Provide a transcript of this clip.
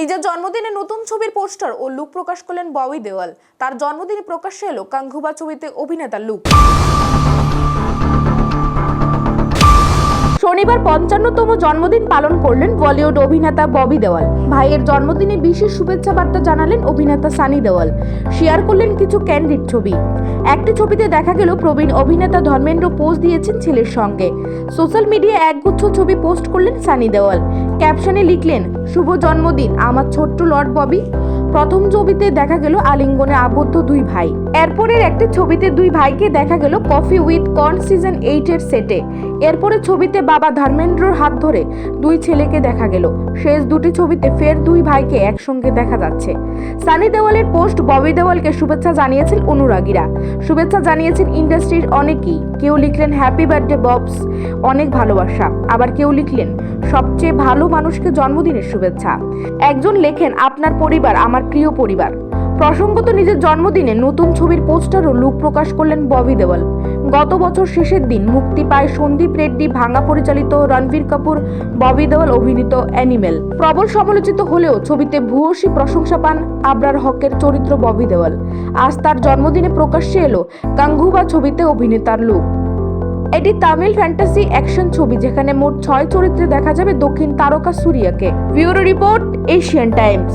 নিজের জন্মদিনে নতুন ছবির পোস্টার ও লুক প্রকাশ করলেন ববি দেওয়াল। তার জন্মদিনে প্রকাশ্যে এলো কাঙ্গুবা ছবিতে অভিনেতার লুক। শনিবার পঞ্চান্নতম জন্মদিন পালন করলেন বলিউড অভিনেতা ববি দেওয়াল। ভাইয়ের জন্মদিনে বিশেষ শুভেচ্ছা বার্তা জানালেন অভিনেতা সানি দেওয়াল। শেয়ার করলেন কিছু ক্যান্ডিড ছবি। একটি ছবিতে দেখা গেল প্রবীণ অভিনেতা ধর্মেন্দ্র পোস্ট দিয়েছেন ছেলের সঙ্গে। সোশ্যাল মিডিয়ায় একগুচ্ছ ছবি পোস্ট করলেন সানি দেওয়াল। ক্যাপশনে লিখলেন, শুভ জন্মদিন, আমার ছোট্ট লর্ড ববি। প্রথম ছবিতে দেখা গেল আলিঙ্গনে আবদ্ধ দুই ভাই। এরপরের একটি ছবিতে দুই ভাইকে দেখা গেল coffee with Karan season eight এর সেটে। এরপরে ছবিতে বাবা ধর্মেন্দ্রর হাত ধরে দুই ছেলেকে দেখা গেল। শেষ দুটি ছবিতে ফের দুই ভাইকে একসঙ্গে দেখা যাচ্ছে। সানি দেওয়ালের পোস্ট ববি দেওয়ালকে শুভেচ্ছা জানিয়েছেন অনুরাগীরা। শুভেচ্ছা জানিয়েছেন ইন্ডাস্ট্রির অনেকেই। কেউ লিখলেন হ্যাপি বার্থডে ববস অনেক ভালোবাসা। আবার কেউ লিখলেন, সবচেয়ে ভালো মানুষকে জন্মদিনের শুভেচ্ছা। একজন লেখেন, আপনার পরিবার, আমার প্রিয় পরিবার। প্রসঙ্গত নিজের জন্মদিনে নতুন ছবির পোস্টারও লুক প্রকাশ করলেন ববি দেওয়াল। গত বছর শেষের দিন মুক্তি পায় সন্দীপ রেড্ডি ভাঙা পরিচালিত রণবীর কাপুর, ববি দেওয়াল অভিনীত অ্যানিমেল। প্রবল সমালোচিত হলেও ছবিতে ভূয়সী প্রশংসা পান আবরার হকের চরিত্র ববি দেওয়াল। আজ তার জন্মদিনে প্রকাশ্যে এলো কাঙ্গুবা ছবিতে অভিনেতার লুক। এটি তামিল ফ্যান্টাসি অ্যাকশন ছবি যেখানে মোট ছয় চরিত্রে দেখা যাবে দক্ষিণ তারকা সুরিয়াকে। Bureau report, Asian Times.